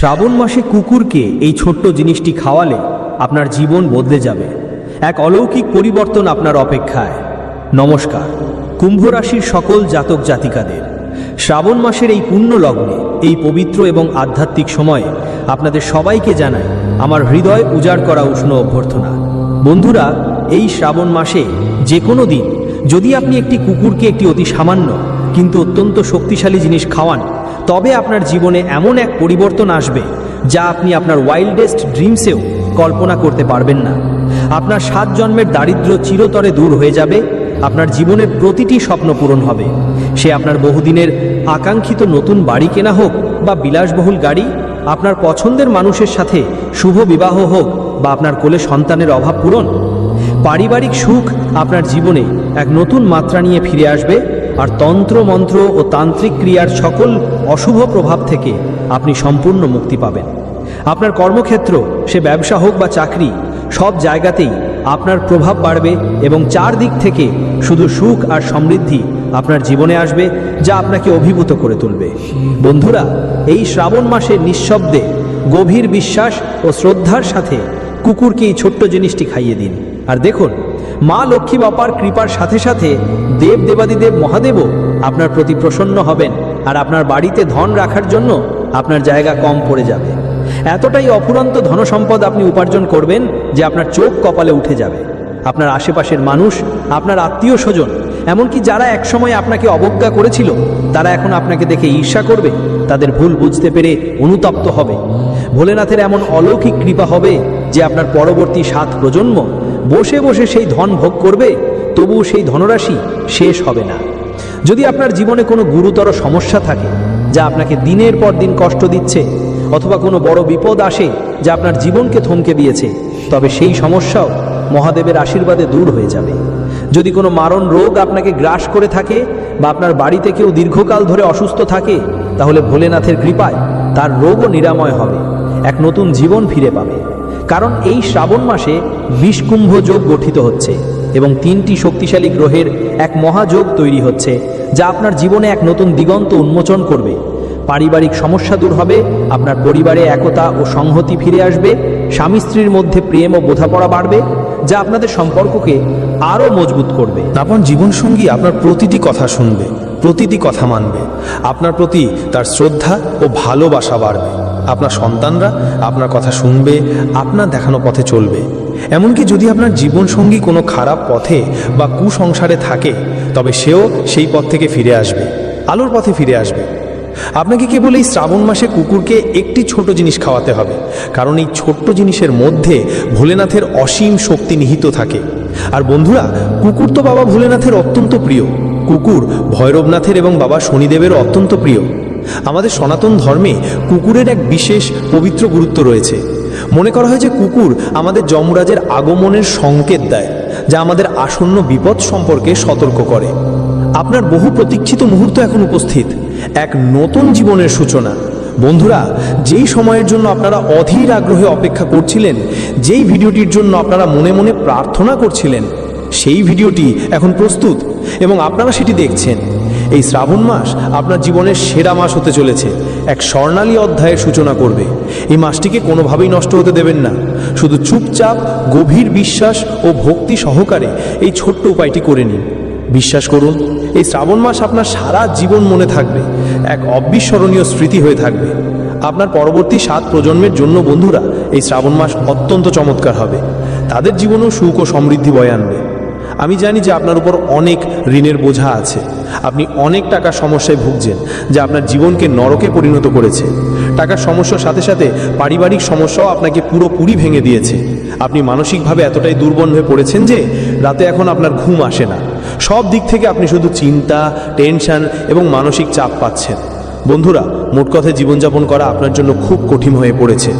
শ্রাবণ মাসে কুকুরকে এই ছোট্ট জিনিসটি খাওয়ালে আপনার জীবন বদলে যাবে। এক অলৌকিক পরিবর্তন আপনার অপেক্ষায়। নমস্কার। কুম্ভ রাশির সকল জাতক জাতিকাদের, শ্রাবণ মাসের এই পুণ্য লগ্নে, এই পবিত্র এবং আধ্যাত্মিক সময়ে আপনাদের সবাইকে জানায় আমার হৃদয় উজাড় করা উষ্ণ অভ্যর্থনা। বন্ধুরা, এই শ্রাবণ মাসে যে কোনো দিন যদি আপনি একটি কুকুরকে একটি অতি সামান্য কিন্তু অত্যন্ত শক্তিশালী জিনিস খাওয়ান তবে আপনার জীবনে এমন এক পরিবর্তন আসবে যা আপনি আপনার ওয়াইল্ডেস্ট ড্রিমসেও কল্পনা করতে পারবেন না। আপনার সাত জন্মের দারিদ্র্য চিরতরে দূর হয়ে যাবে, আপনার জীবনের প্রতিটি স্বপ্ন পূরণ হবে। সে আপনার বহুদিনের আকাঙ্ক্ষিত নতুন বাড়ি কেনা হোক বা বিলাসবহুল গাড়ি, আপনার পছন্দের মানুষের সাথে শুভ বিবাহ হোক বা আপনার কোলে সন্তানের অভাব পূরণ, পারিবারিক সুখ আপনার জীবনে এক নতুন মাত্রা নিয়ে ফিরে আসবে আর তন্ত্র, মন্ত্র ও তান্ত্রিক ক্রিয়ার সকল অশুভ প্রভাব থেকে আপনি সম্পূর্ণ মুক্তি পাবেন। আপনার কর্মক্ষেত্র, সে ব্যবসা হোক বা চাকরি, সব জায়গাতেই আপনার প্রভাব বাড়বে এবং চারদিক থেকে শুধু সুখ আর সমৃদ্ধি আপনার জীবনে আসবে, যা আপনাকে অভিভূত করে তুলবে। বন্ধুরা, এই শ্রাবণ মাসে নিঃশব্দে গভীর বিশ্বাস ও শ্রদ্ধার সাথে কুকুরকে এই ছোট্ট জিনিসটি খাইয়ে দিন। আর দেখুন মা লক্ষ্মী বাপার কৃপার সাথে সাথে দেব দেবাদিদেব মহাদেবও আপনার প্রতি প্রসন্ন হবেন আর আপনার বাড়িতে ধন রাখার জন্য আপনার জায়গা কম পড়ে যাবে। এতটাই অফুরন্ত ধনসম্পদ আপনি উপার্জন করবেন যে আপনার চোখ কপালে উঠে যাবে। আপনার আশেপাশের মানুষ, আপনার আত্মীয় স্বজন, এমনকি যারা একসময় আপনাকে অবজ্ঞা করেছিল, তারা এখন আপনাকে দেখে ঈর্ষা করবে, তাদের ভুল বুঝতে পেরে অনুতপ্ত হবে। ভোলেনাথের এমন অলৌকিক কৃপা হবে যে আপনার পরবর্তী সাত প্রজন্ম বসে বসে সেই ধন ভোগ করবে, তবুও সেই ধনরাশি শেষ হবে না। যদি আপনার জীবনে কোনো গুরুতর সমস্যা থাকে, যা আপনাকে দিনের পর দিন কষ্ট দিচ্ছে, অথবা কোনো বড় বিপদ আসে যা আপনার জীবনকে থমকে দিয়েছে, তবে সেই সমস্যাও মহাদেবের আশীর্বাদে দূর হয়ে যাবে। যদি কোনো মারণ রোগ আপনাকে গ্রাস করে থাকে, বা আপনার বাড়িতে কেউ দীর্ঘকাল ধরে অসুস্থ থাকে, তাহলে ভোলেনাথের কৃপায় তার রোগও নিরাময় হবে। এক নতুন জীবন ফিরে পাবে। কারণ এই শ্রাবণ মাসে বিষকুম্ভ যোগ গঠিত হচ্ছে এবং তিনটি শক্তিশালী গ্রহের এক মহাযোগ তৈরি হচ্ছে, যা আপনার জীবনে এক নতুন দিগন্ত উন্মোচন করবে। পারিবারিক সমস্যা দূর হবে, আপনার পরিবারে একতা ও সংহতি ফিরে আসবে, স্বামী স্ত্রীর মধ্যে প্রেম ও বোঝাপড়া বাড়বে, যা আপনাদের সম্পর্ককে আরও মজবুত করবে। আপনার জীবনসঙ্গী আপনার প্রতিটি কথা শুনবে, প্রতিটি কথা মানবে। আপনার প্রতি তার শ্রদ্ধা ও ভালোবাসা বাড়বে। আপনার সন্তানরা আপনার কথা শুনবে, আপনার দেখানো পথে চলবে। এমনকি যদি আপনার জীবনসঙ্গী কোনো খারাপ পথে বা কুসংসারে থাকে, তবে সেও সেই পথ থেকে ফিরে আসবে, আলোর পথে ফিরে আসবে। আপনাকে কেবল এই শ্রাবণ মাসে কুকুরকে একটি ছোট জিনিস খাওয়াতে হবে, কারণ এই ছোট্ট জিনিসের মধ্যে ভোলেনাথের অসীম শক্তি নিহিত থাকে। আর বন্ধুরা, কুকুর তো বাবা ভোলেনাথের অত্যন্ত প্রিয়। কুকুর ভৈরবনাথের এবং বাবা শনিদেবের অত্যন্ত প্রিয়। আমাদের সনাতন ধর্মে কুকুরের এক বিশেষ পবিত্র গুরুত্ব রয়েছে। মনে করা হয় যে কুকুর আমাদের যমরাজের আগমনের সংকেত দেয়, যা আমাদের আসন্ন বিপদ সম্পর্কে সতর্ক করে। আপনার বহু প্রতীক্ষিত মুহূর্ত এখন উপস্থিত, এক নতুন জীবনের সূচনা। বন্ধুরা, যেই সময়ের জন্য আপনারা অধীর আগ্রহে অপেক্ষা করছিলেন, যেই ভিডিওটির জন্য আপনারা মনে মনে প্রার্থনা করছিলেন, সেই ভিডিওটি এখন প্রস্তুত এবং আপনারা সেটি দেখছেন। এই শ্রাবণ মাস আপনার জীবনের সেরা মাস হতে চলেছে। এক স্বর্ণালী অধ্যায়ের সূচনা করবে। এই মাসটিকে কোনোভাবেই নষ্ট হতে দেবেন না। শুধু চুপচাপ, গভীর বিশ্বাস ও ভক্তি সহকারে এই ছোট্ট উপায়টি করে নিন। বিশ্বাস করুন, এই শ্রাবণ মাস আপনার সারা জীবন মনে থাকবে। এক অবিস্মরণীয় স্মৃতি হয়ে থাকবে। আপনার পরবর্তী সাত প্রজন্মের জন্য বন্ধুরা এই শ্রাবণ মাস অত্যন্ত চমৎকার হবে। তাদের জীবনেও সুখ ও সমৃদ্ধি বয়ে আনবে। আমি জানি যে আপনার উপর অনেক ঋণের বোঝা আছে। আপনি অনেক টাকার সমস্যায় ভুগছেন যা আপনার জীবনকে নরকে পরিণত করেছে। টাকার সমস্যার সাথে সাথে পারিবারিক সমস্যাও আপনাকে পুরোপুরি ভেঙে দিয়েছে। আপনি মানসিকভাবে এতটাই দুর্বল হয়ে পড়েছেন যে রাতে এখন আপনার ঘুম আসে না। সব দিক থেকে আপনি শুধু চিন্তা, টেনশন এবং মানসিক চাপ পাচ্ছেন। বন্ধুরা, মোট কথায় জীবনযাপন করা আপনার জন্য খুব কঠিন হয়ে পড়েছে।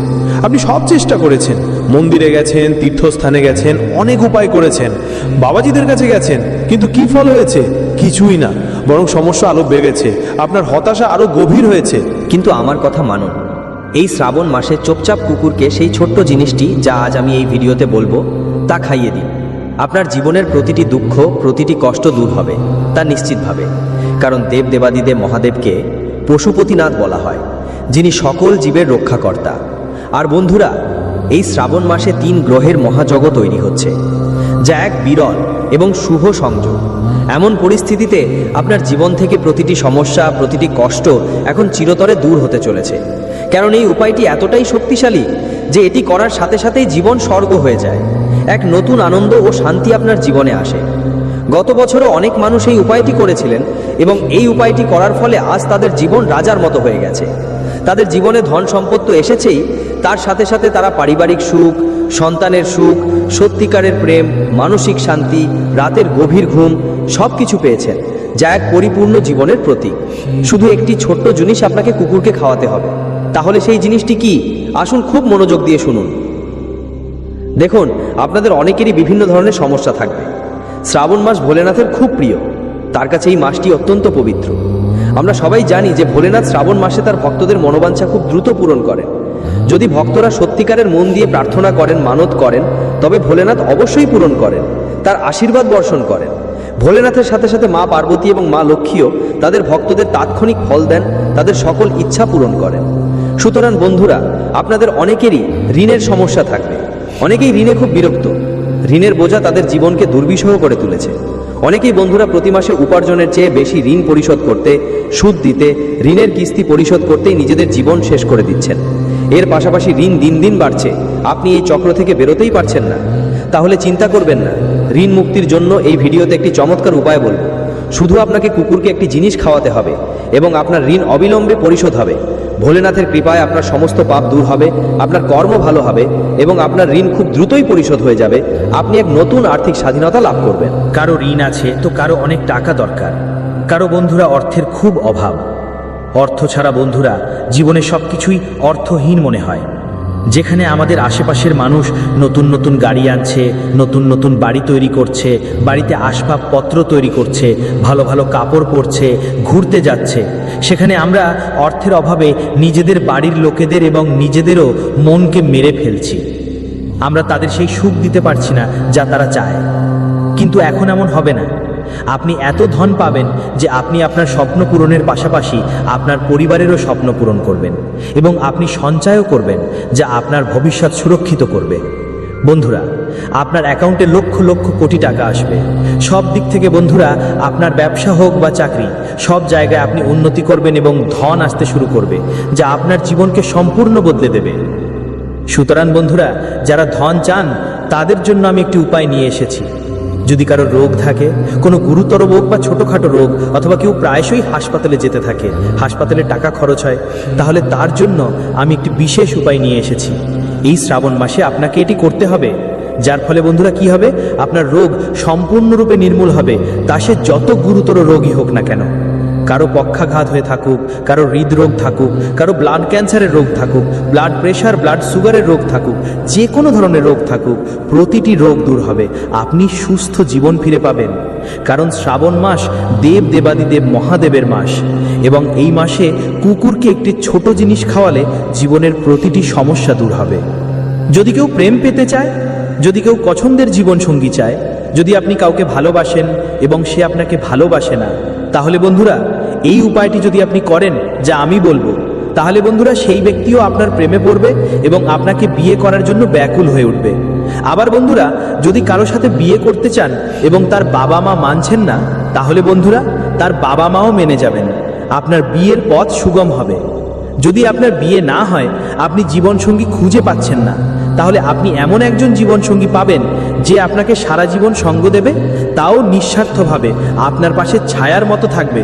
আপনি সব চেষ্টা করেছেন। মন্দিরে গেছেন, তীর্থস্থানে গেছেন, অনেক উপায় করেছেন। বাবাজিদের কাছে গেছেন কিন্তু কি ফল হয়েছে? কিছুই না। বরং সমস্যা আরও বেড়েছে। আপনার হতাশা আরও গভীর হয়েছে। কিন্তু আমার কথা মানুন এই শ্রাবণ মাসে চুপচাপ কুকুরকে সেই ছোট্ট জিনিসটি যা আজ আমি এই ভিডিওতে বলব, তা খাইয়ে দিন। আপনার জীবনের প্রতিটি দুঃখ, প্রতিটি কষ্ট দূর হবে, তা নিশ্চিতভাবে কারণ দেব দেবাদিদেব মহাদেবকে পশুপতিনাথ বলা হয়, যিনি সকল জীবের রক্ষাকর্তা। আর বন্ধুরা, এই শ্রাবণ মাসে তিন গ্রহের মহাজগ তৈরি হচ্ছে, যা এক বিরল এবং শুভ সংযোগ। এমন পরিস্থিতিতে আপনার জীবন থেকে প্রতিটি সমস্যা, প্রতিটি কষ্ট এখন চিরতরে দূর হতে চলেছে। কারণ এই উপায়টি এতটাই শক্তিশালী যে এটি করার সাথে সাথেই জীবন স্বর্গ হয়ে যায়। এক নতুন আনন্দ ও শান্তি আপনার জীবনে আসে। গত বছরও অনেক মানুষ এই উপায়টি করেছিলেন এবং এই উপায়টি করার ফলে আজ তাদের জীবন রাজার মতো হয়ে গেছে। তাদের জীবনে ধন সম্পদ তো এসেছেই, তার সাথে সাথে তারা পারিবারিক সুখ, সন্তানের সুখ, সত্যিকারের প্রেম, মানসিক শান্তি, রাতের গভীর ঘুম সব কিছু পেয়েছেন, যা এক পরিপূর্ণ জীবনের প্রতীক। শুধু একটি ছোট্ট জিনিস আপনাকে কুকুরকে খাওয়াতে হবে। তাহলে সেই জিনিসটি কি? আসুন খুব মনোযোগ দিয়ে শুনুন। দেখুন, আপনাদের অনেকেরই বিভিন্ন ধরনের সমস্যা থাকবে। শ্রাবণ মাস ভোলেনাথের খুব প্রিয়। তার কাছে এই মাসটি অত্যন্ত পবিত্র। আমরা সবাই জানি যে ভোলেনাথ শ্রাবণ মাসে তার ভক্তদের মনোবাঞ্ছা খুব দ্রুত পূরণ করেন যদি ভক্তরা সত্যিকারের মন দিয়ে প্রার্থনা করেন, মানত করেন, তবে ভোলেনাথ অবশ্যই পূরণ করেন, তার আশীর্বাদ বর্ষণ করেন। ভোলেনাথের সাথে সাথে মা পার্বতী এবং মা লক্ষ্মীও তাদের ভক্তদের তাৎক্ষণিক ফল দেন, তাদের সকল ইচ্ছা পূরণ করেন। সুতরাং বন্ধুরা, আপনাদের অনেকেরই ঋণের সমস্যা থাকবে। অনেকেই ঋণে খুব বিরক্ত। ঋণের বোঝা তাদের জীবনকে দুর্বিষহ করে তুলেছে। অনেকেই বন্ধুরা প্রতি মাসে উপার্জনের চেয়ে বেশি ঋণ পরিশোধ করতে, সুদ দিতে, ঋণের কিস্তি পরিশোধ করতেই নিজেদের জীবন শেষ করে দিচ্ছেন। এর পাশাপাশি ঋণ দিন দিন বাড়ছে। আপনি এই চক্র থেকে বেরোতেই পারছেন না। তাহলে চিন্তা করবেন না। ঋণ মুক্তির জন্য এই ভিডিওতে একটি চমৎকার উপায় বলব। শুধু আপনাকে কুকুরকে একটি জিনিস খাওয়াতে হবে এবং আপনার ঋণ অবিলম্বে পরিশোধ হবে। ভোলেনাথের কৃপায় আপনার সমস্ত পাপ দূর হবে, আপনার কর্ম ভালো হবে, এবং আপনার ঋণ খুব দ্রুতই পরিশোধ হয়ে যাবে। আপনি এক নতুন আর্থিক স্বাধীনতা লাভ করবেন। কারও ঋণ আছে, তো কারও অনেক টাকা দরকার। কারও বন্ধুরা অর্থের খুব অভাব। অর্থ ছাড়া বন্ধুরা, জীবনে সব কিছুই অর্থহীন মনে হয়। যেখানে আমাদের আশেপাশের মানুষ নতুন নতুন গাড়ি আনছে, নতুন নতুন বাড়ি তৈরি করছে, বাড়িতে আসবাবপত্র তৈরি করছে, ভালো ভালো কাপড় পরছে, ঘুরতে যাচ্ছে। সেখানে আমরা অর্থের অভাবে নিজেদের বাড়ির লোকেদের এবং নিজেদেরও মনকে মেরে ফেলছি। আমরা তাদের সেই সুখ দিতে পারছি না যা তারা চায়। কিন্তু এখন এমন হবে না। আপনি এত ধন পাবেন যে আপনি আপনার স্বপ্ন পূরণের পাশাপাশি আপনার পরিবারেরও স্বপ্ন পূরণ করবেন এবং আপনি সঞ্চয়ও করবেন যা আপনার ভবিষ্যৎ সুরক্ষিত করবে। বন্ধুরা, আপনার অ্যাকাউন্টে লক্ষ লক্ষ কোটি টাকা আসবে। সব দিক থেকে বন্ধুরা, আপনার ব্যবসা হোক বা চাকরি, সব জায়গায় আপনি উন্নতি করবেন এবং ধন আসতে শুরু করবে, যা আপনার জীবনকে সম্পূর্ণ বদলে দেবে। সুতরাং বন্ধুরা, যারা ধন চান, তাদের জন্য আমি একটি উপায় নিয়ে এসেছি। যদি কারও রোগ থাকে, কোনো গুরুতর রোগ বা ছোটোখাটো রোগ অথবা কেউ প্রায়শই হাসপাতালে যেতে থাকে, হাসপাতালে টাকা খরচ হয়, তাহলে তার জন্য আমি একটি বিশেষ উপায় নিয়ে এসেছি। এই শ্রাবণ মাসে আপনাকে এটি করতে হবে। যার ফলে বন্ধুরা কি হবে? আপনার রোগ সম্পূর্ণরূপে নির্মূল হবে। তা সে যত গুরুতর রোগই হোক না কেন। কারও পক্ষাঘাত হয়ে থাকুক, কারও হৃদরোগ থাকুক, কারও ব্লাড ক্যান্সারের রোগ থাকুক ব্লাড প্রেশার ব্লাড সুগারের রোগ থাকুক, যে কোনো ধরনের রোগ থাকুক, প্রতিটি রোগ দূর হবে। আপনি সুস্থ জীবন ফিরে পাবেন। কারণ শ্রাবণ মাস দেব দেবাদিদেব মহাদেবের মাস। এবং এই মাসে কুকুরকে একটি ছোট জিনিস খাওয়ালে জীবনের প্রতিটি সমস্যা দূর হবে। যদি কেউ প্রেম পেতে চায়, যদি কেউ পছন্দের জীবনসঙ্গী চায়, যদি আপনি কাউকে ভালোবাসেন এবং সে আপনাকে ভালোবাসে না, তাহলে বন্ধুরা এই উপায়টি যদি আপনি করেন, যা আমি বলব, তাহলে বন্ধুরা সেই ব্যক্তিও আপনার প্রেমে পড়বে এবং আপনাকে বিয়ে করার জন্য ব্যাকুল হয়ে উঠবে। আবার বন্ধুরা, যদি কারও সাথে বিয়ে করতে চান এবং তার বাবা মা মানছেন না, তাহলে বন্ধুরা, তার বাবা মাও মেনে যাবেন। আপনার বিয়ের পথ সুগম হবে। যদি আপনার বিয়ে না হয়, আপনি জীবনসঙ্গী খুঁজে পাচ্ছেন না, তাহলে আপনি এমন একজন জীবনসঙ্গী পাবেন, যে আপনাকে সারা জীবন সঙ্গ দেবে, তাও নিঃস্বার্থভাবে, আপনার পাশে ছায়ার মতো থাকবে।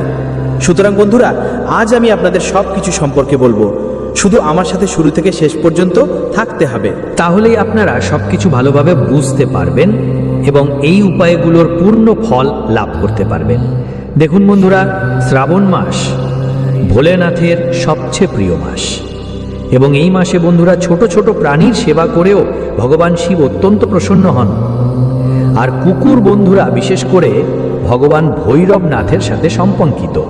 সুতরাং বন্ধুরা, আজ আমি আপনাদের সব কিছু সম্পর্কে বলব। শুধু আমার সাথে শুরু থেকে শেষ পর্যন্ত থাকতে হবে। তাহলেই আপনারা সবকিছু ভালোভাবে বুঝতে পারবেন এবং এই উপায়গুলোর পূর্ণ ফল লাভ করতে পারবেন। দেখুন বন্ধুরা, শ্রাবণ মাস ভোলেনাথের সবচেয়ে প্রিয় মাস। এবং এই মাসে বন্ধুরা ছোট ছোট প্রাণীর সেবা করেও ভগবান শিব অত্যন্ত প্রসন্ন হন। আর কুকুর বন্ধুরা বিশেষ করে ভগবান ভৈরবনাথের সাথে সম্পর্কিত।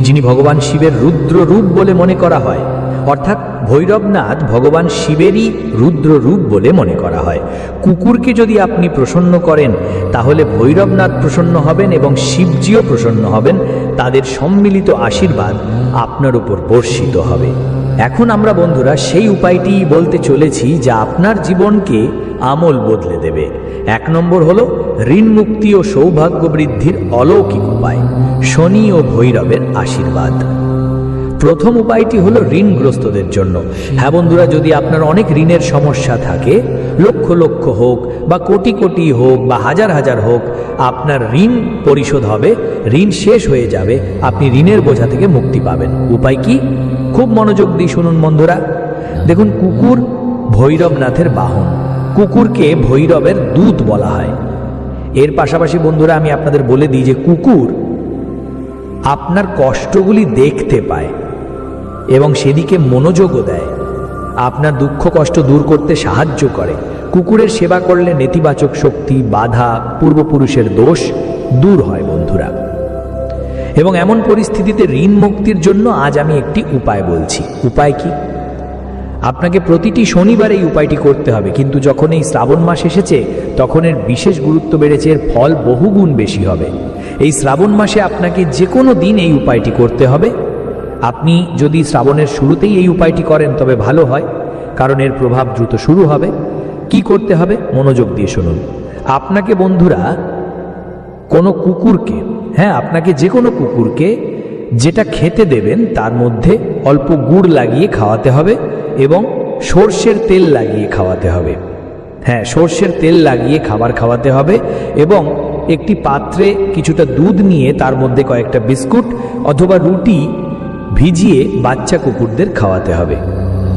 যিনি ভগবান শিবের রুদ্র রূপ বলে মনে করা হয়। অর্থাৎ ভৈরবনাথ ভগবান শিবেরই রুদ্র রূপ বলে মনে করা হয়। কুকুরকে যদি আপনি প্রসন্ন করেন, তাহলে ভৈরবনাথ প্রসন্ন হবেন এবং শিবজিও প্রসন্ন হবেন। তাদের সম্মিলিত আশীর্বাদ আপনার উপর বর্ষিত হবে। এখন আমরা বন্ধুরা সেই উপায়টি বলতে চলেছি যা আপনার জীবনকে আমল বদলে দেবে। এক নম্বর হলো ঋণ মুক্তি ও সৌভাগ্য বৃদ্ধির অলৌকিক উপায়, শনি ও ভৈরবের আশীর্বাদ। প্রথম উপায়টি হলো ঋণগ্রস্তদের জন্য। হ্যাঁ বন্ধুরা, যদি আপনার অনেক ঋণের সমস্যা থাকে, লক্ষ লক্ষ হোক বা কোটি কোটি হোক বা হাজার হাজার হোক, আপনার ঋণ পরিশোধ হবে, ঋণ শেষ হয়ে যাবে, আপনি ঋণের বোঝা থেকে মুক্তি পাবেন। উপায় কি? খুব মনোযোগ দিই শুনুন বন্ধুরা। দেখুন, কুকুর ভৈরবনাথের বাহন। কুকুরকে ভৈরবের দূত বলা হয়। এর পাশাপাশি বন্ধুরা, আমি আপনাদের বলে দিই যে কুকুর আপনার কষ্টগুলি দেখতে পায় এবং সেদিকে মনোযোগও দেয়। আপনার দুঃখ কষ্ট দূর করতে সাহায্য করে। কুকুরের সেবা করলে নেতিবাচক শক্তি, বাধা, পূর্বপুরুষের দোষ দূর হয় বন্ধুরা। এবং এমন পরিস্থিতিতে ঋণ মুক্তির জন্য আজ আমি একটি উপায় বলছি। উপায় কি? আপনাকে প্রতিটি শনিবার এই উপায়টি করতে হবে, কিন্তু যখন এই শ্রাবণ মাস এসেছে, তখন এর বিশেষ গুরুত্ব বেড়েছে, এর ফল বহুগুণ বেশি হবে। এই শ্রাবণ মাসে আপনাকে যে কোনো দিন এই উপায়টি করতে হবে। আপনি যদি শ্রাবণের শুরুতেই এই উপায়টি করেন, তবে ভালো হয়, কারণ এর প্রভাব দ্রুত শুরু হবে। কি করতে হবে? মনোযোগ দিয়ে শুনুন। আপনাকে বন্ধুরা কোনো কুকুরকে হ্যাঁ আপনাকে যে কোনো কুকুরকে যেটা খেতে দেবেন, তার মধ্যে অল্প গুড় লাগিয়ে খাওয়াতে হবে এবং সর্ষের তেল লাগিয়ে খাওয়াতে হবে। হ্যাঁ সর্ষের তেল লাগিয়ে খাবার খাওয়াতে হবে এবং একটি পাত্রে কিছুটা দুধ নিয়ে তার মধ্যে কয়েকটা বিস্কুট অথবা রুটি ভিজিয়ে বাচ্চা কুকুরদের খাওয়াতে হবে।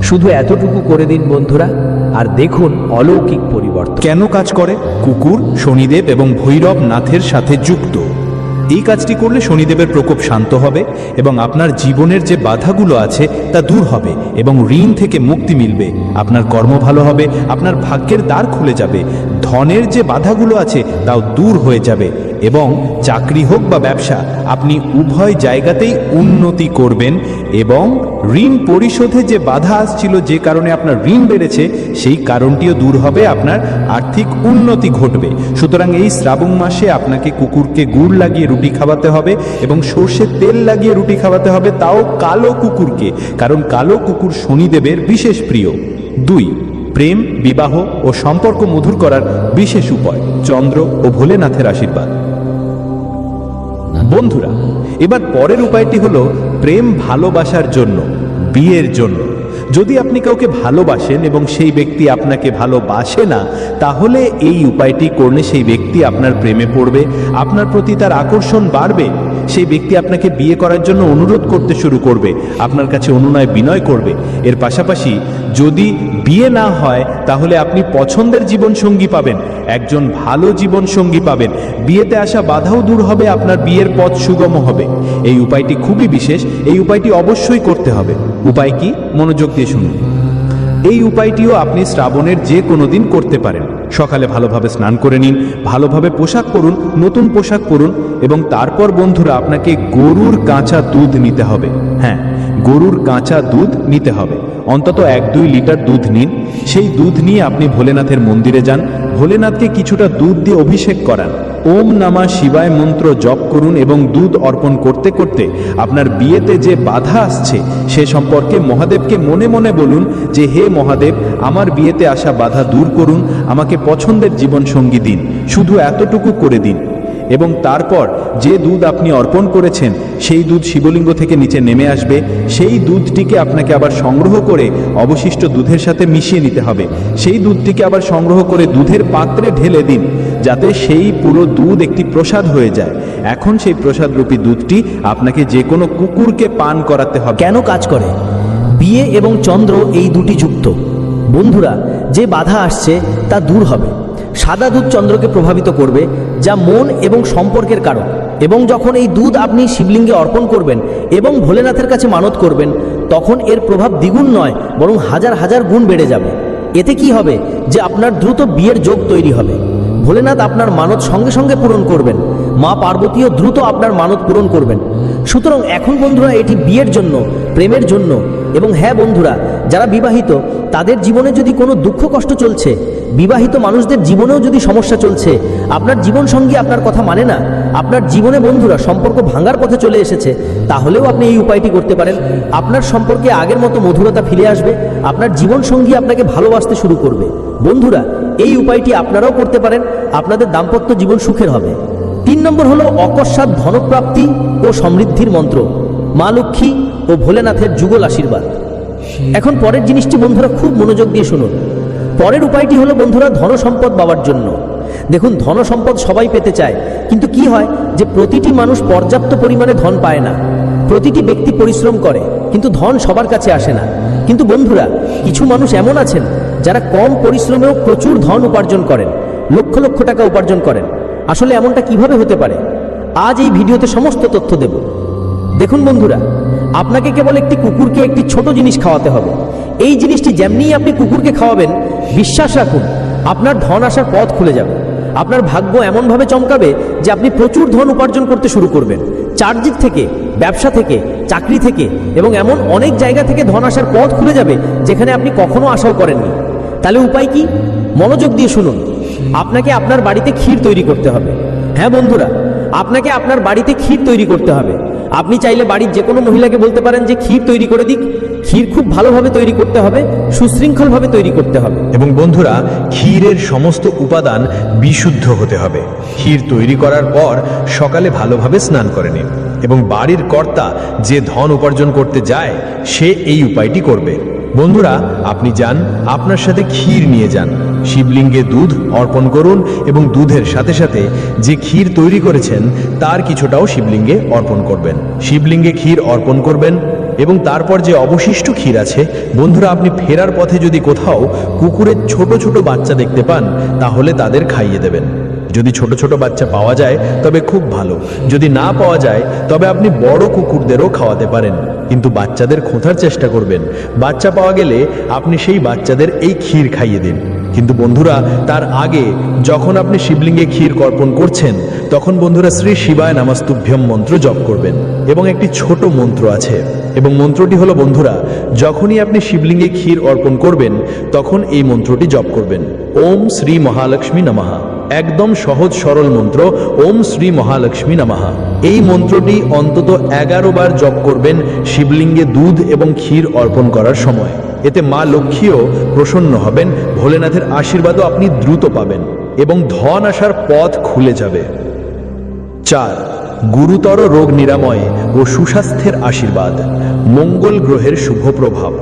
শুধু এতটুকু করে দিন বন্ধুরা। আর দেখুন অলৌকিক পরিবর্তন। কেন কাজ করে? কুকুর, শনিদেব এবং ভৈরব নাথের সাথে যুক্ত। এই কাজটি করলে শনিদেবের প্রকোপ শান্ত হবে এবং আপনার জীবনের যে বাধাগুলো আছে তা দূর হবে এবং ঋণ থেকে মুক্তি মিলবে। আপনার কর্ম ভালো হবে, আপনার ভাগ্যের দ্বার খুলে যাবে, ধনের যে বাধাগুলো আছে তাও দূর হয়ে যাবে। এবং চাকরি হোক বা ব্যবসা, আপনি উভয় জায়গাতেই উন্নতি করবেন এবং ঋণ পরিশোধে যে বাধা আসছিল, যে কারণে আপনার ঋণ বেড়েছে, সেই কারণটিও দূর হবে, আপনার আর্থিক উন্নতি ঘটবে। সুতরাং এই শ্রাবণ মাসে আপনাকে কুকুরকে গুড় লাগিয়ে রুটি খাওয়াতে হবে এবং সর্ষের তেল লাগিয়ে রুটি খাওয়াতে হবে, তাও কালো কুকুরকে, কারণ কালো কুকুর শনিদেবের বিশেষ প্রিয়। দুই, প্রেম, বিবাহ ও সম্পর্ক মধুর করার বিশেষ উপায়, চন্দ্র ও ভোলেনাথের আশীর্বাদ। বন্ধুরা, এবার পরের উপায়টি হলো প্রেম ভালোবাসার জন্য, বিয়ের জন্য। যদি আপনি কাউকে ভালোবাসেন এবং সেই ব্যক্তি আপনাকে ভালোবাসে না, তাহলে এই উপায়টি করলে সেই ব্যক্তি আপনার প্রেমে পড়বে, আপনার প্রতি তার আকর্ষণ বাড়বে। সেই ব্যক্তি আপনাকে বিয়ে করার জন্য অনুরোধ করতে শুরু করবে, আপনার কাছে অনুনয় বিনয় করবে। এর পাশাপাশি যদি বিয়ে না হয়, তাহলে আপনি পছন্দের জীবন সঙ্গী পাবেন, একজন ভালো জীবন সঙ্গী পাবেন। বিয়েতে আসা বাধাও দূর হবে, আপনার বিয়ের পথ সুগম হবে। এই উপায়টি খুবই বিশেষ, এই উপায়টি অবশ্যই করতে হবে। উপায় কি? মনোযোগ দিয়ে শুনুন। এই উপায়টিও আপনি শ্রাবণের যে কোনো দিন করতে পারেন। সকালে ভালোভাবে স্নান করে নিন, ভালোভাবে পোশাক পরুন, নতুন পোশাক পরুন এবং তারপর বন্ধুরা আপনাকে গরুর কাঁচা দুধ নিতে হবে। হ্যাঁ গরুর কাঁচা দুধ নিতে হবে। অন্তত এক, দুই লিটার দুধ নিন। সেই দুধ নিয়ে আপনি ভোলেনাথের মন্দিরে যান। ভোলেনাথকে কিছুটা দুধ দিয়ে অভিষেক করান। ওম নামা শিবায় মন্ত্র জপ করুন এবং দুধ অর্পণ করতে করতে আপনার বিয়েতে যে বাধা আসছে, সে সম্পর্কে মহাদেবকে মনে মনে বলুন যে, হে মহাদেব, আমার বিয়েতে আসা বাধা দূর করুন। আমাকে পছন্দের জীবন সঙ্গী দিন। শুধু এতটুকু করে দিন। এবং তারপর যে দুধ আপনি অর্পণ করেছেন, সেই দুধ শিবলিঙ্গ থেকে নিচে নেমে আসবে। সেই দুধটিকে আপনাকে আবার সংগ্রহ করে অবশিষ্ট দুধের সাথে মিশিয়ে নিতে হবে। সেই দুধটিকে আবার সংগ্রহ করে দুধের পাত্রে ঢেলে দিন, যাতে সেই পুরো দুধ একটি প্রসাদ হয়ে যায়। এখন সেই প্রসাদরূপী দুধটি আপনাকে যে কোনো কুকুরকে পান করাতে হবে। কেন কাজ করে? বিয়ে এবং চন্দ্র এই দুটি যুক্ত। বন্ধুরা, যে বাধা আসছে তা দূর হবে। সাদা দুধ চন্দ্রকে প্রভাবিত করবে, যা মন এবং সম্পর্কের কারণ এবং যখন এই দুধ আপনি শিবলিঙ্গে অর্পণ করবেন এবং ভোলেনাথের কাছে মানত করবেন, তখন এর প্রভাব দ্বিগুণ নয়, বরং হাজার হাজার গুণ বেড়ে যাবে। এতে কি হবে? যে আপনার দ্রুত বিয়ের যোগ তৈরি হবে। ভোলেনাথ আপনার মানত সঙ্গে সঙ্গে পূরণ করবেন। মা পার্বতীও দ্রুত আপনার মানত পূরণ করবেন। সুতরাং এখন বন্ধুরা, এটি বিয়ের জন্য, প্রেমের জন্য। এবং হ্যাঁ বন্ধুরা, যারা বিবাহিত, তাদের জীবনে যদি কোনো দুঃখ কষ্ট চলছে বিবাহিত মানুষদের জীবনেও যদি সমস্যা চলছে আপনার জীবন সঙ্গী আপনার কথা মানে না। আপনার জীবনে বন্ধুরা সম্পর্ক ভাঙার পথে চলে এসেছে তাহলেও আপনি এই উপায়টি করতে পারেন। আপনার সম্পর্কে আগের মতো মধুরতা ফিরে আসবে আপনার জীবন সঙ্গী আপনাকে ভালোবাসতে শুরু করবে। বন্ধুরা এই উপায়টি আপনারাও করতে পারেন আপনাদের দাম্পত্য জীবন সুখের হবে। তিন নম্বর হলো অকস্মাৎ ধনপ্রাপ্তি ও সমৃদ্ধির মন্ত্র মা লক্ষ্মী ও ভোলেনাথের যুগল আশীর্বাদ। এখন পরের জিনিসটি বন্ধুরা খুব মনোযোগ দিয়ে শুনুন। পরের উপায়টি হলো বন্ধুরা ধন সম্পদ পাওয়ার জন্য। দেখুন ধন সম্পদ সবাই পেতে চায়, কিন্তু কি হয় যে প্রতিটি মানুষ পর্যাপ্ত পরিমাণে ধন পায় না। প্রতিটি ব্যক্তি পরিশ্রম করে, কিন্তু ধন সবার কাছে আসে না। কিন্তু বন্ধুরা, কিছু মানুষ এমন আছেন যারা কম পরিশ্রমেও প্রচুর ধন উপার্জন করেন, লক্ষ লক্ষ টাকা উপার্জন করেন। আসলে এমনটা কীভাবে হতে পারে? আজ এই ভিডিওতে সমস্ত তথ্য দেব। দেখুন বন্ধুরা, আপনাকে কেবল একটি কুকুরকে একটি ছোট জিনিস খাওয়াতে হবে। এই জিনিসটি যেমনি আপনি কুকুরকে খাওয়াবেন বিশ্বাস রাখুন, আপনার ধন আসার পথ খুলে যাবে। আপনার ভাগ্য এমনভাবে চমকাবে যে আপনি প্রচুর ধন উপার্জন করতে শুরু করবেন। চার্জিক থেকে, ব্যবসা থেকে, চাকরি থেকে এবং এমন অনেক জায়গা থেকে ধন আসার পথ খুলে যাবে যেখানে আপনি কখনো আশাও করেননি। তাহলে উপায় কি? মনোযোগ দিয়ে শুনুন। আপনাকে আপনার বাড়িতে ক্ষীর তৈরি করতে হবে। হ্যাঁ বন্ধুরা, আপনাকে আপনার বাড়িতে ক্ষীর তৈরি করতে হবে। আপনি চাইলে বাড়ির যে কোনো মহিলাকে বলতে পারেন যে ক্ষীর তৈরি করে দিক। ক্ষীর খুব ভালোভাবে তৈরি করতে হবে, সুশৃঙ্খলভাবে তৈরি করতে হবে। এবং বন্ধুরা, ক্ষীরের সমস্ত উপাদান বিশুদ্ধ হতে হবে। ক্ষীর তৈরি করার পর সকালে ভালোভাবে স্নান করে নিন এবং বাড়ির কর্তা যে ধন উপার্জন করতে যায়, সে এই উপায়টি করবে। বন্ধুরা, আপনি যান, আপনার সাথে ক্ষীর নিয়ে যান। শিবলিঙ্গে দুধ অর্পণ করুন এবং দুধের সাথে সাথে যে ক্ষীর তৈরি করেছেন, তার কিছুটাও শিবলিঙ্গে অর্পণ করবেন। শিবলিঙ্গে ক্ষীর অর্পণ করবেন এবং তারপর যে অবশিষ্ট ক্ষীর আছে, বন্ধুরা, আপনি ফেরার পথে যদি কোথাও কুকুরের ছোট ছোট বাচ্চা দেখতে পান, তাহলে তাদের খাইয়ে দেবেন। যদি ছোট ছোট বাচ্চা পাওয়া যায়, তবে খুব ভালো। যদি না পাওয়া যায়, তবে আপনি বড় কুকুরদেরও খাওয়াতে পারেন। কিন্তু বাচ্চাদের খোঁথার চেষ্টা করবেন। বাচ্চা পাওয়া গেলে আপনি সেই বাচ্চাদের এই ক্ষীর খাইয়ে দিন। কিন্তু বন্ধুরা, তার আগে যখন আপনি শিবলিঙ্গে ক্ষীর কর্পণ করছেন তখন বন্ধুরা শ্রী শিবায় নামাস্তুভ্যম মন্ত্র জপ করবেন। এবং একটি ছোট মন্ত্র আছে। এবং মন্ত্রটি হলো, বন্ধুরা, যখনই আপনি শিবলিঙ্গে ক্ষীর অর্পণ করবেন, তখন এই মন্ত্রটি জপ করবেন। ওম শ্রী মহালক্ষ্মী নমঃ। একদম সহজ সরল মন্ত্র, ওম শ্রী মহালক্ষ্মী নমঃ। এই মন্ত্রটি অন্তত এগারো বার জপ করবেন শিবলিঙ্গে দুধ এবং ক্ষীর অর্পণ করার সময়। এতে মা লক্ষ্মীও প্রসন্ন হবেন, ভোলেনাথের আশীর্বাদও আপনি দ্রুত পাবেন এবং ধন আসার পথ খুলে যাবে। চার, গুরুতর রোগ নিরাময় ও সুস্বাস্থ্যের আশীর্বাদ, মঙ্গল গ্রহের শুভ প্রভাব।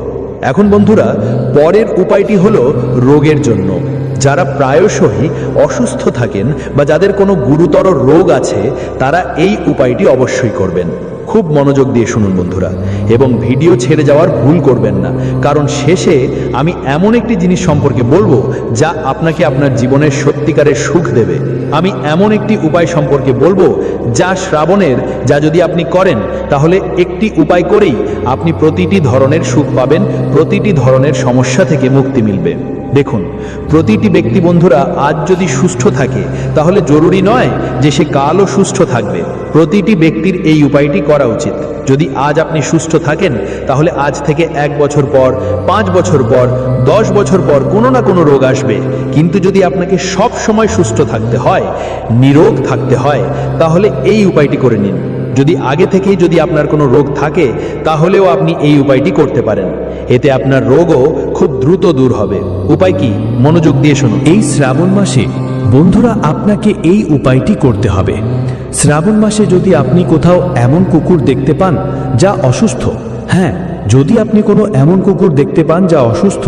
এখন বন্ধুরা, পরের উপায়টি হল রোগের জন্য। যারা প্রায়শই অসুস্থ থাকেন বা যাদের কোনো গুরুতর রোগ আছে, তারা এই উপায়টি অবশ্যই করবেন। খুব মনোযোগ দিয়ে শুনুন বন্ধুরা, এবং ভিডিও ছেড়ে যাওয়ার ভুল করবেন না, কারণ শেষে আমি এমন একটি জিনিস সম্পর্কে বলব যা আপনাকে আপনার জীবনের সত্যিকারের সুখ দেবে। আমি এমন একটি উপায় সম্পর্কে বলব যা শ্রাবণের, যা যদি আপনি করেন, তাহলে একটি উপায় করেই আপনি প্রতিটি ধরনের সুখ পাবেন, প্রতিটি ধরনের সমস্যা থেকে মুক্তি মিলবে। দেখুন, প্রতিটি ব্যক্তি বন্ধুরা আজ যদি সুস্থ থাকে, তাহলে জরুরি নয় যে সে কালও সুস্থ থাকবে। প্রতিটি ব্যক্তির এই উপায়টি করা উচিত। যদি আজ আপনি সুস্থ থাকেন, তাহলে আজ থেকে এক বছর পর, পাঁচ বছর পর, দশ বছর পর কোনো না কোনো রোগ আসবে। কিন্তু যদি আপনাকে সব সময় সুস্থ থাকতে হয়, নিরোগ থাকতে হয়, তাহলে এই উপায়টি করে নিন। যদি আগে থেকেই যদি আপনার কোনো রোগ থাকে, তাহলেও আপনি এই উপায়টি করতে পারেন। এতে আপনার রোগও খুব দ্রুত দূর হবে। উপায় কি? মনোযোগ দিয়ে শুনুন। এই শ্রাবণ মাসে বন্ধুরা আপনাকে এই উপায়টি করতে হবে। শ্রাবণ মাসে যদি আপনি কোথাও এমন কুকুর দেখতে পান যা অসুস্থ হ্যাঁ যদি আপনি কোনো এমন কুকুর দেখতে পান যা অসুস্থ,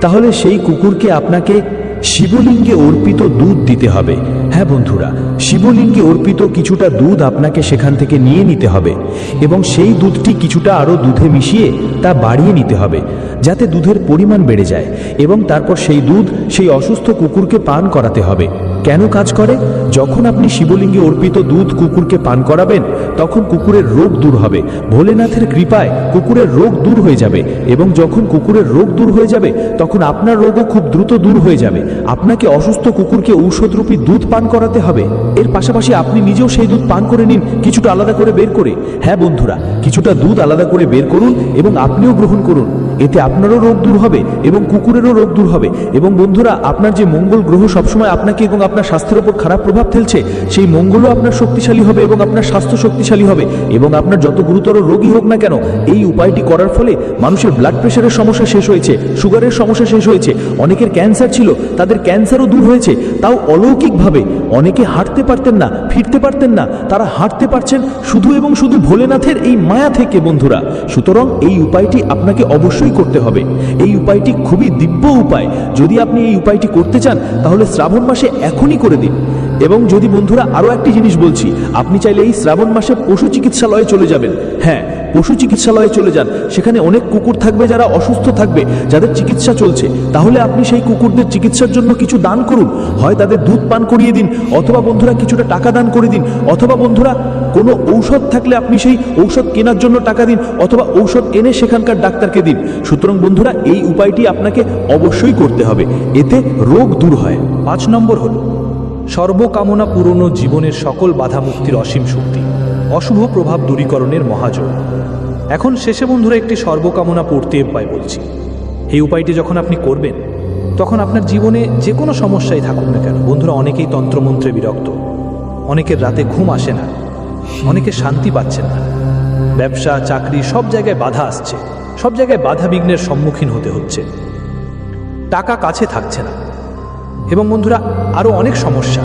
তাহলে সেই কুকুরকে আপনাকে শিবলিঙ্গে অর্পিত দুধ দিতে হবে। হ্যাঁ বন্ধুরা, শিবলিঙ্গে অর্পিত কিছুটা দুধ আপনাকে সেখান থেকে নিয়ে নিতে হবে এবং সেই দুধটি কিছুটা আরও দুধে মিশিয়ে তা বাড়িয়ে নিতে হবে যাতে দুধের পরিমাণ বেড়ে যায় এবং তারপর সেই দুধ সেই অসুস্থ কুকুরকে পান করাতে হবে। কেন কাজ করে? যখন আপনি শিবলিঙ্গে অর্পিত দুধ কুকুরকে পান করাবেন তখন কুকুরের রোগ দূর হবে। ভোলেনাথের কৃপায় কুকুরের রোগ দূর হয়ে যাবে এবং যখন কুকুরের রোগ দূর হয়ে যাবে, তখন আপনার রোগও খুব দ্রুত দূর হয়ে যাবে। আপনাকে অসুস্থ কুকুরকে ঔষধরূপী দুধ পান করাতে হবে। এর পাশাপাশি আপনি নিজেও সেই দুধ পান করে নিন, কিছুটা আলাদা করে বের করে। হ্যাঁ বন্ধুরা, কিছুটা দুধ আলাদা করে বের করুন এবং আপনিও গ্রহণ করুন। এতে আপনারও রোগ দূর হবে এবং কুকুরেরও রোগ দূর হবে। এবং বন্ধুরা, আপনার যে মঙ্গল গ্রহ সবসময় আপনাকে এবং আপনার স্বাস্থ্যের উপর খারাপ প্রভাব ফেলছে, সেই মঙ্গলও আপনার শক্তিশালী হবে এবং আপনার স্বাস্থ্য শক্তিশালী হবে এবং আপনার যত গুরুতর রোগী হোক না কেন, এই উপায়টি করার ফলে মানুষের ব্লাড প্রেশারের সমস্যা শেষ হয়েছে সুগারের সমস্যা শেষ হয়েছে, অনেকের ক্যান্সার ছিল, তাদের ক্যান্সারও দূর হয়েছে, তাও অলৌকিকভাবে অনেকে হাঁটতে পারতেন না, ফিরতে পারতেন না, তারা হাঁটতে পারছেন শুধু এবং শুধু ভোলেনাথের এই মায়া থেকে বন্ধুরা। সুতরাং এই উপায়টি আপনাকে অবশ্যই করতে হবে। এই উপায়টি খুবই দিব্য উপায়। যদি আপনি এই উপায়টি করতে চান, তাহলে শ্রাবণ মাসে এখনই করে দিন। এবং যদি বন্ধুরা আরও একটি জিনিস বলছি, আপনি চাইলে এই শ্রাবণ মাসে পশু চিকিৎসালয়ে চলে যাবেন। হ্যাঁ পশু চিকিৎসালয়ে চলে যান। সেখানে অনেক কুকুর থাকবে যারা অসুস্থ থাকবে, যাদের চিকিৎসা চলছে। তাহলে আপনি সেই কুকুরদের চিকিৎসার জন্য কিছু দান করুন। হয় তাদের দুধ পান করিয়ে দিন, অথবা বন্ধুরা কিছুটা টাকা দান করে দিন, অথবা বন্ধুরা কোনো ঔষধ থাকলে আপনি সেই ঔষধ কেনার জন্য টাকা দিন, অথবা ঔষধ এনে সেখানকার ডাক্তারকে দিন। সুতরাং বন্ধুরা, এই উপায়টি আপনাকে অবশ্যই করতে হবে। এতে রোগ দূর হয়। পাঁচ নম্বর হল সর্বকামনা পূরণ জীবনের সকল বাধা মুক্তির অসীম শক্তি, অশুভ প্রভাব দূরীকরণের মহাযোগ। এখন শেষে বন্ধুরা একটি সর্বকামনা পূর্তি উপায় বলছি। এই উপায়টি যখন আপনি করবেন, তখন আপনার জীবনে যে কোনো সমস্যাই থাকুক না কেন, বন্ধুরা অনেকেই তন্ত্রমন্ত্রে বিরক্ত। অনেকের রাতে ঘুম আসে না, অনেকে শান্তি পাচ্ছেন না। ব্যবসা, চাকরি, সব জায়গায় বাধা আসছে, সব জায়গায় বাধা বিঘ্নের সম্মুখীন হতে হচ্ছে। টাকা কাছে থাকছে না। এবং বন্ধুরা আরও অনেক সমস্যা।